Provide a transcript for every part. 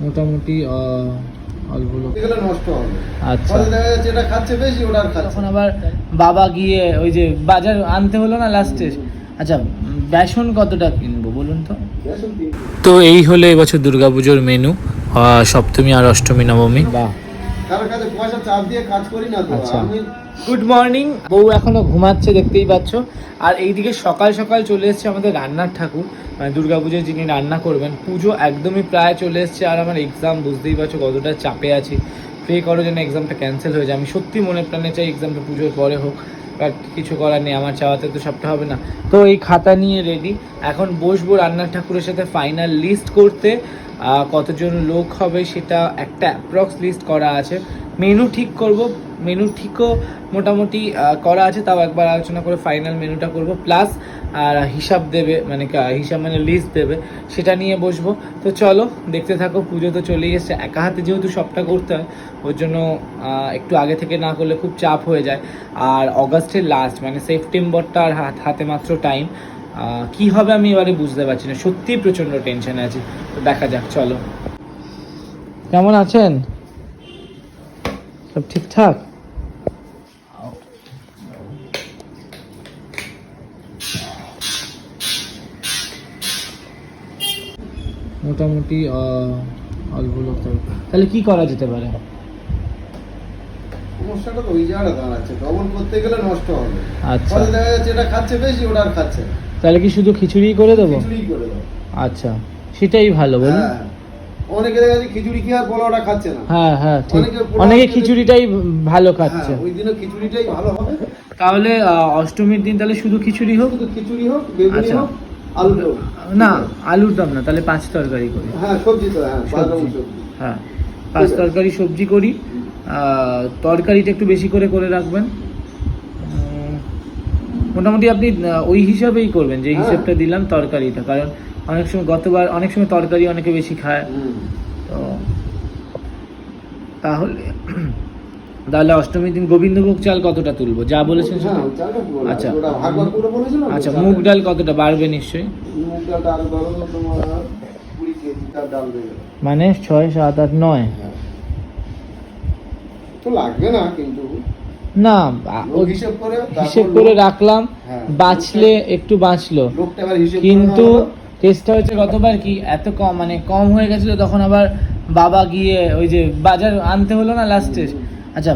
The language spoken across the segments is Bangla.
মোটামুটি আচ্ছা। ফলে দেখা যাচ্ছে এটা খাচ্ছে বেশি ওটা আর খাচ্ছে তখন আবার বাবা গিয়ে ওই যে বাজার আনতে হলো না লাস্টে আচ্ছা বেসন কতটা কিনবো বলুন তো? তো এই হলো এবছর দুর্গাপুজোর মেনু সপ্তমী আর অষ্টমী নবমী। বাহ। কারোর কাছে পয়সা চাপ দিয়ে কাজ করি না তো আচ্ছা। আমি গুড মর্নিং বউ এখনও ঘুমাচ্ছে দেখতেই পাচ্ছ। আর এইদিকে সকাল সকাল চলে এসছে আমাদের রান্নার ঠাকুর। মানে দুর্গাপুজোয় যিনি রান্না করবেন পুজো একদমই প্রায় চলে এসছে। আর আমার এক্সাম বুঝতেই পারছ কতটা চাপে আছি। প্রে করো যেন এক্সামটা ক্যান্সেল হয়ে যায়। আমি সত্যি মনে প্রাণে চাই এক্সামটা পুজোর পরে হোক। বাট কিছু করার নেই, আমার চাওয়াতে তো সবটা হবে না। তো এই খাতা নিয়ে রেডি এখন বসবো রান্নার ঠাকুরের সাথে ফাইনাল লিস্ট করতে। কতজন লোক হবে সেটা একটা অ্যাপ্রক্স লিস্ট করা আছে। মেনু ঠিক করব। মেনু ঠিকও মোটামুটি করা আছে, তাও একবার আলোচনা করে ফাইনাল মেনুটা করব। প্লাস আর হিসাব দেবে মানে হিসাব মানে লিস্ট দেবে, সেটা নিয়ে বসবো। তো চলো, দেখতে থাকো, পুজো তো চলেই এসছে। একা হাতে যেহেতু সবটা করতে হয়, ওর জন্য একটু আগে থেকে না করলে খুব চাপ হয়ে যায়। আর অগাস্টের লাস্ট মানে সেপ্টেম্বরটা আর হাত, হাতে মাত্র টাইম কি হবে আমি এবারে বুঝতে পারছি না। সত্যিই প্রচণ্ড টেনশনে আছি। তো দেখা যাক, চলো। কেমন আছেন? সব ঠিকঠাক? মোটামুটি অল্প লোক তাহলে কি করা যেতে পারে? সমস্যাটা ওই জায়গাটা দাঁড়াচ্ছে ডবল করতে গেলে নষ্ট হবে। আচ্ছা। ফলে দেখা যাচ্ছে এটা খাচ্ছে বেশি ওটা আর খাচ্ছে তাহলে কি শুধু খিচুড়ি করে দেবো? খিচুড়ি করে দাও আচ্ছা সেটাই ভালো বলুন। হ্যাঁ অনেকে দেখা যাচ্ছে খিচুড়ি খেয়ে আর পোলাওটা খাচ্ছে না। হ্যাঁ হ্যাঁ ঠিক। অনেকে খিচুড়িটাই ভালো খাচ্ছে। হ্যাঁ, ওই দিনে খিচুড়িটাই ভালো হবে। তাহলে অষ্টমীর দিন তাহলে শুধু খিচুড়ি হোক? শুধু খিচুড়ি হোক বেগুনি আচ্ছা। হোক আলু হোক। না আলুর দাম না তাহলে পাঁচ তরকারি করি। হ্যাঁ সবজি তো হ্যাঁ হ্যাঁ পাঁচ তরকারি সবজি করি। তরকারিটা একটু বেশি করে করে রাখবেন। মোটামুটি আপনি ওই হিসাবেই করবেন যে হিসাবটা দিলাম তরকারিটা কারণ অনেক সময় গতবার অনেক সময় তরকারি অনেকে বেশি খায়। তো তাহলে তাহলে অষ্টমীর দিন গোবিন্দভোগ চাল কতটা তুলবো যা বলেছেন? হ্যাঁ। আচ্ছা। আচ্ছা মুগ ডাল কতটা বাড়বে নিশ্চয়ই। মানে ছয় সাত আট নয় হ্যাঁ। তো লাগবে না কিন্তু না হিসেব করে হিসেব করে রাখলাম হ্যাঁ। বাঁচলে একটু বাঁচলো কিন্তু টেস্টটা হচ্ছে গতবার কি এত কম মানে কম হয়ে গেছিল তখন আবার বাবা গিয়ে ওই যে বাজার আনতে হলো না লাস্টে আচ্ছা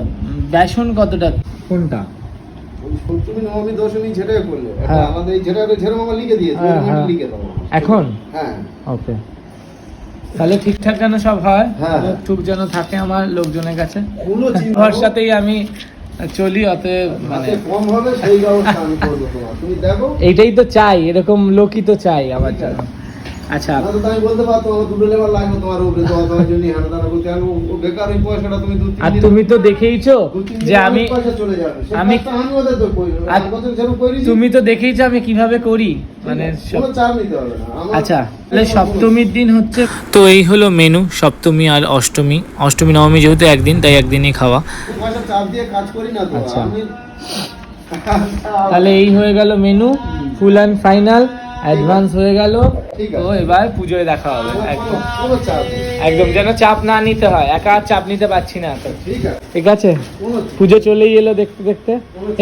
বেসন কতটা? কোনটা? ওই সপ্তমী নবমী দশমী ঝেড়ে করলে। হ্যাঁ। আমাদের এই ঝেড়ে ঝেড়ে মামা লিখে দিয়েছে হ্যাঁ, হ্যাঁ। লিখে দেবো এখন? হ্যাঁ। ওকে। তাহলে ঠিকঠাক যেন সব হয় হ্যাঁ। টুক যেন থাকে আমার লোকজনের কাছে। ভরসাতেই আমি চলি অতএব মানে হাতে কম হবে সেই ব্যবস্থা আমি করব তুমি দেখো। এইটাই তো চাই এরকম লোকই তো চাই আমার জন্য। আচ্ছা। তো আমি বলতে পারতো দুটো লেবার লাগবে তোমার উপরে তো জন্য হাঁটা দাঁড়া করতে। আমি বেকার ওই পয়সাটা তুমি দু আর তুমি তো দেখেইছো যে আমি পয়সা চলে যাবে। আমি- আমি ওদের তো করি আর যেরকম করি তুমি তো দেখেইছো আমি কীভাবে করি? মানে চাপ নিতে হবে না। আচ্ছা তাহলে সপ্তমীর দিন হচ্ছে তো এই হলো মেনু সপ্তমী আর অষ্টমী। অষ্টমী নবমী যেহেতু একদিন তাই একদিনই খাওয়া। পয়সা চাপ দিয়ে কাজ করি না তো আচ্ছা। তাহলে এই হয়ে গেল menu full and final advance হয়ে গেল। তো এবার পুজোয় দেখা হবে। একদম। একদম যেন চাপ না নিতে হয়। একা চাপ নিতে পারছি না ঠিক আছে। পুজো চলেই এলো দেখতে দেখতে।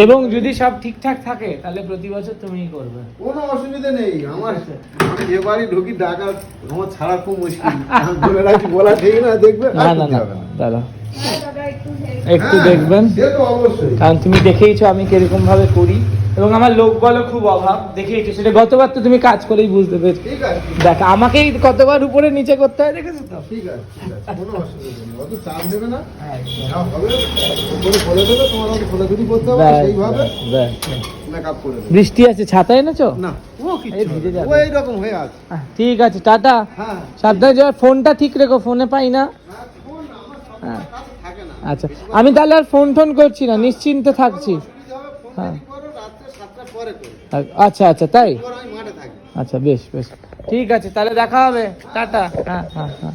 এবং যদি সব ঠিকঠাক থাকে তাহলে প্রতি বছর তুমিই করবে। কোনো অসুবিধা নেই। আমার যে বাড়ি ঢুকি ডাকা আমার ছাড়া খুব মুশকিল। বলে ঠিক না দেখবে না না না। দাদা একটু হ্যাঁ, দেখবেন। অবশ্যই। কারণ তুমি দেখেইছো আমি কীরকম ভাবে করি। এবং আমার লোক বলো খুব অভাব দেখেইছো? সেটা গতবার তো তুমি কাজ করেই বুঝতে পেরেছ। দেখ আমাকেই কতবার উপরে নিচে করতে হয় দেখেছ তো? ঠিক আছে হ্যাঁ, বৃষ্টি আছে ছাতা এনেছো? হয়ে ঠিক আছে টাটা। হ্যাঁ। সাবধানে যাওয়ার ফোনটা ঠিক রেখো ফোনে পাই না। হ্যাঁ। আচ্ছা আমি তাহলে আর ফোন টোন করছি না, নিশ্চিন্তে থাকছি। হ্যাঁ। আচ্ছা আচ্ছা তাই? আচ্ছা বেশ বেশ। ঠিক আছে, তাহলে দেখা হবে। টাটা। হ্যাঁ হ্যাঁ হ্যাঁ।